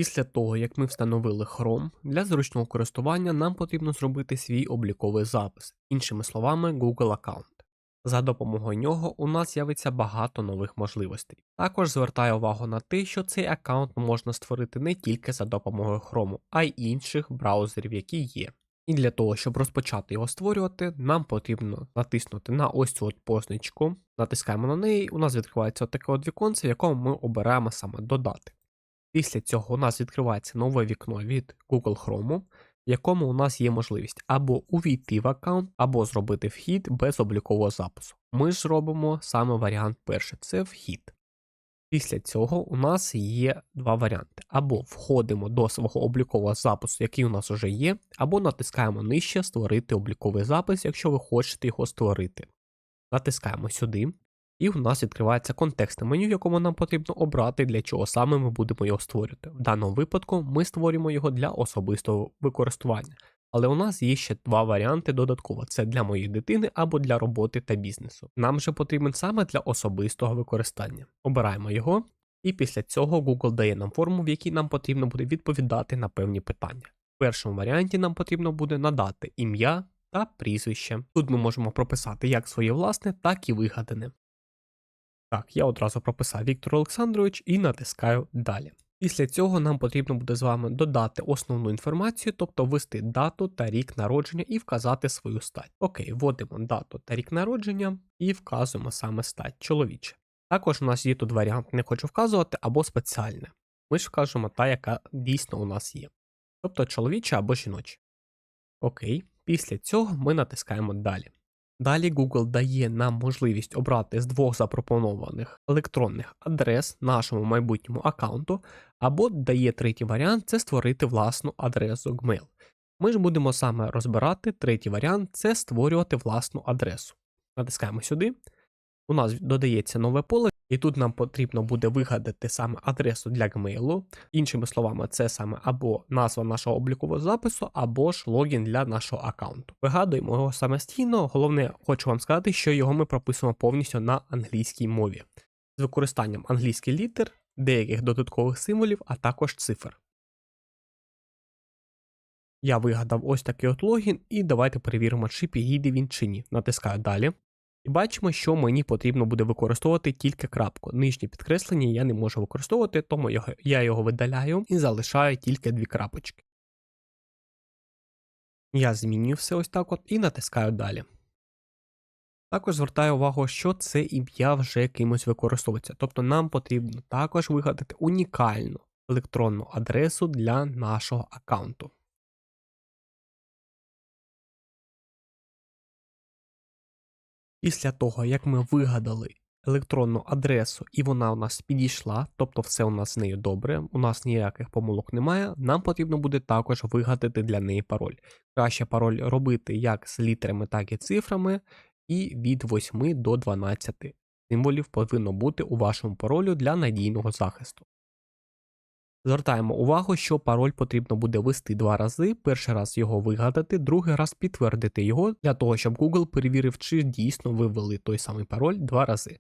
Після того, як ми встановили Chrome, для зручного користування нам потрібно зробити свій обліковий запис, іншими словами, Google аккаунт. За допомогою нього у нас з'явиться багато нових можливостей. Також звертаю увагу на те, що цей аккаунт можна створити не тільки за допомогою Chrome, а й інших браузерів, які є. І для того, щоб розпочати його створювати, нам потрібно натиснути на ось цю от позначку, натискаємо на неї, у нас відкривається таке от віконце, в якому ми обираємо саме додати. Після цього у нас відкривається нове вікно від Google Chrome, в якому у нас є можливість або увійти в аккаунт, або зробити вхід без облікового запису. Ми ж зробимо саме варіант перший це вхід. Після цього у нас є два варіанти: або входимо до свого облікового запису, який у нас вже є, або натискаємо нижче Створити обліковий запис, якщо ви хочете його створити. Натискаємо сюди, і у нас відкривається контекстне меню, в якому нам потрібно обрати, для чого саме ми будемо його створювати. В даному випадку ми створюємо його для особистого використання. Але у нас є ще два варіанти додатково: це для моєї дитини або для роботи та бізнесу. Нам же потрібен саме для особистого використання. Обираємо його, і після цього Google дає нам форму, в якій нам потрібно буде відповідати на певні питання. В першому варіанті нам потрібно буде надати ім'я та прізвище. Тут ми можемо прописати як своє власне, так і вигадане. Так, я одразу прописав Віктор Олександрович і натискаю далі. Після цього нам потрібно буде з вами додати основну інформацію, тобто ввести дату та рік народження і вказати свою стать. Окей, вводимо дату та рік народження і вказуємо саме стать чоловіче. Також у нас є тут варіант не хочу вказувати або спеціальне. Ми ж вкажемо та, яка дійсно у нас є. Тобто чоловіче або жіноче. Окей, після цього ми натискаємо далі. Далі Google дає нам можливість обрати з двох запропонованих електронних адрес нашому майбутньому аккаунту, або дає третій варіант це створити власну адресу Gmail. Ми ж будемо саме розбирати третій варіант це створювати власну адресу. Натискаємо сюди. У нас додається нове поле, і тут нам потрібно буде вигадати саме адресу для гмейлу. Іншими словами, це саме або назва нашого облікового запису, або ж логін для нашого аккаунту. Вигадуємо його самостійно. Головне, хочу вам сказати, що його ми прописуємо повністю на англійській мові з використанням англійських літер, деяких додаткових символів, а також цифр. Я вигадав ось такий от логін, і давайте перевіримо, чи підійде він чи ні. Натискаю далі. І бачимо, що мені потрібно буде використовувати тільки крапку. Нижнє підкреслення я не можу використовувати, тому я його видаляю і залишаю тільки дві крапочки. Я змінюю все ось так от і натискаю далі. Також звертаю увагу, що це ім'я вже кимось використовується. Тобто нам потрібно також вигадати унікальну електронну адресу для нашого аккаунту. Після того, як ми вигадали електронну адресу і вона у нас підійшла, тобто все у нас з нею добре, у нас ніяких помилок немає, нам потрібно буде також вигадати для неї пароль. Краще пароль робити як з літерами, так і цифрами, і від 8 до 12 символів повинно бути у вашому паролю для надійного захисту. Звертаємо увагу, що пароль потрібно буде ввести два рази, перший раз його вигадати, другий раз підтвердити його для того, щоб Google перевірив, чи дійсно ви ввели той самий пароль два рази.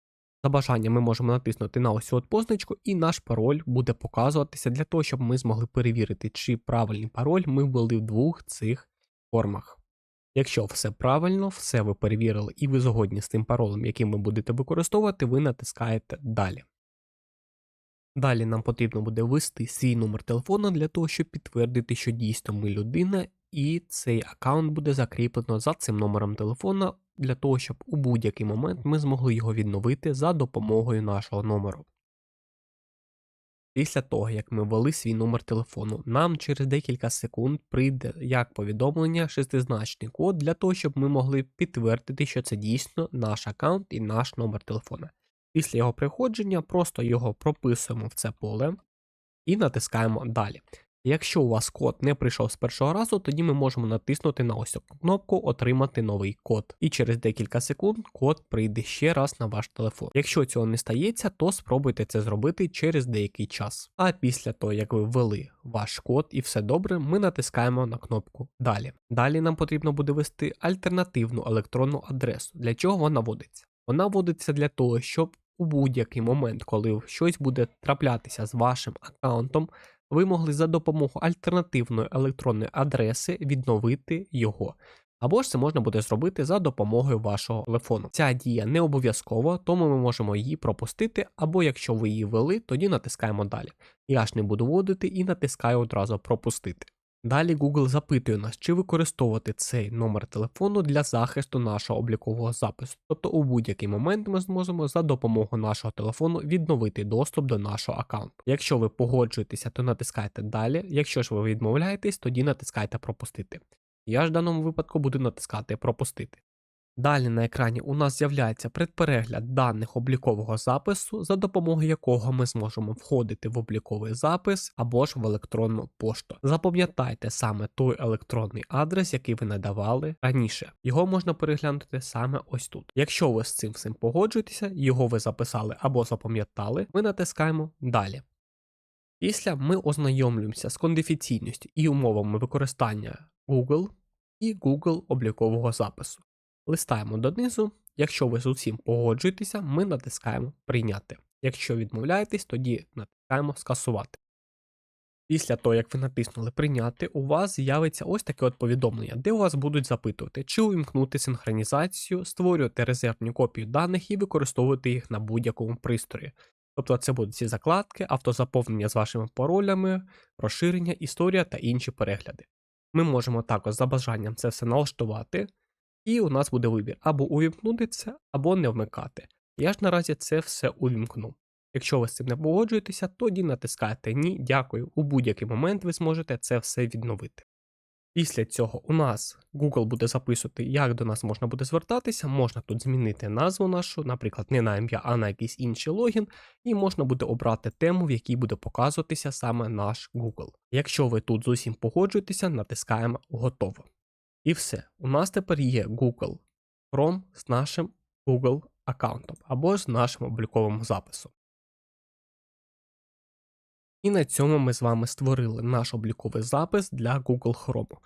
За бажанням ми можемо натиснути на ось от позначку, і наш пароль буде показуватися для того, щоб ми змогли перевірити, чи правильний пароль ми ввели в двох цих формах. Якщо все правильно, все ви перевірили і ви згодні з тим паролем, яким ви будете використовувати, ви натискаєте Далі. Далі нам потрібно буде ввести свій номер телефону для того, щоб підтвердити, що дійсно ми людина, і цей аккаунт буде закріплено за цим номером телефона для того, щоб у будь-який момент ми змогли його відновити за допомогою нашого номеру. Після того, як ми ввели свій номер телефону, нам через декілька секунд прийде як повідомлення шестизначний код для того, щоб ми могли підтвердити, що це дійсно наш аккаунт і наш номер телефона. Після його приходження просто його прописуємо в це поле і натискаємо далі. Якщо у вас код не прийшов з першого разу, тоді ми можемо натиснути на ось кнопку Отримати новий код. І через декілька секунд код прийде ще раз на ваш телефон. Якщо цього не стається, то спробуйте це зробити через деякий час. А після того, як ви ввели ваш код і все добре, ми натискаємо на кнопку Далі. Далі нам потрібно буде ввести альтернативну електронну адресу. Для чого вона вводиться? Вона вводиться для того, щоб у будь-який момент, коли щось буде траплятися з вашим аккаунтом, ви могли за допомогою альтернативної електронної адреси відновити його. Або ж це можна буде зробити за допомогою вашого телефону. Ця дія не обов'язкова, тому ми можемо її пропустити, або якщо ви її ввели, тоді натискаємо далі. Я ж не буду вводити і натискаю одразу пропустити. Далі Google запитує нас, чи використовувати цей номер телефону для захисту нашого облікового запису. Тобто у будь-який момент ми зможемо за допомогою нашого телефону відновити доступ до нашого аккаунту. Якщо ви погоджуєтеся, то натискайте далі. Якщо ж ви відмовляєтесь, тоді натискайте пропустити. Я ж в даному випадку буду натискати пропустити. Далі на екрані у нас з'являється предперегляд даних облікового запису, за допомогою якого ми зможемо входити в обліковий запис або ж в електронну пошту. Запам'ятайте саме той електронний адрес, який ви надавали раніше. Його можна переглянути саме ось тут. Якщо ви з цим всім погоджуєтеся, його ви записали або запам'ятали, ми натискаємо далі. Після ми ознайомлюємося з кондифіційністю і умовами використання Google і Google облікового запису. Листаємо донизу. Якщо ви з усім погоджуєтеся, ми натискаємо Прийняти. Якщо відмовляєтесь, тоді натискаємо Скасувати. Після того, як ви натиснули Прийняти, у вас з'явиться ось таке от повідомлення, де у вас будуть запитувати, чи увімкнути синхронізацію, створювати резервні копії даних і використовувати їх на будь-якому пристрої. Тобто це будуть ці закладки, автозаповнення з вашими паролями, розширення, історія та інші перегляди. Ми можемо також за бажанням це все налаштувати, і у нас буде вибір або увімкнути це, або не вмикати. Я ж наразі це все увімкну. Якщо ви з цим не погоджуєтеся, тоді натискаєте Ні, дякую. У будь-який момент ви зможете це все відновити. Після цього у нас Google буде записувати, як до нас можна буде звертатися, можна тут змінити назву нашу, наприклад, не на ім'я, а на якийсь інший логін, і можна буде обрати тему, в якій буде показуватися саме наш Google. Якщо ви тут з усім погоджуєтеся, натискаємо Готово. І все. У нас тепер є Google Chrome з нашим Google аккаунтом або з нашим обліковим записом. І на цьому ми з вами створили наш обліковий запис для Google Chrome.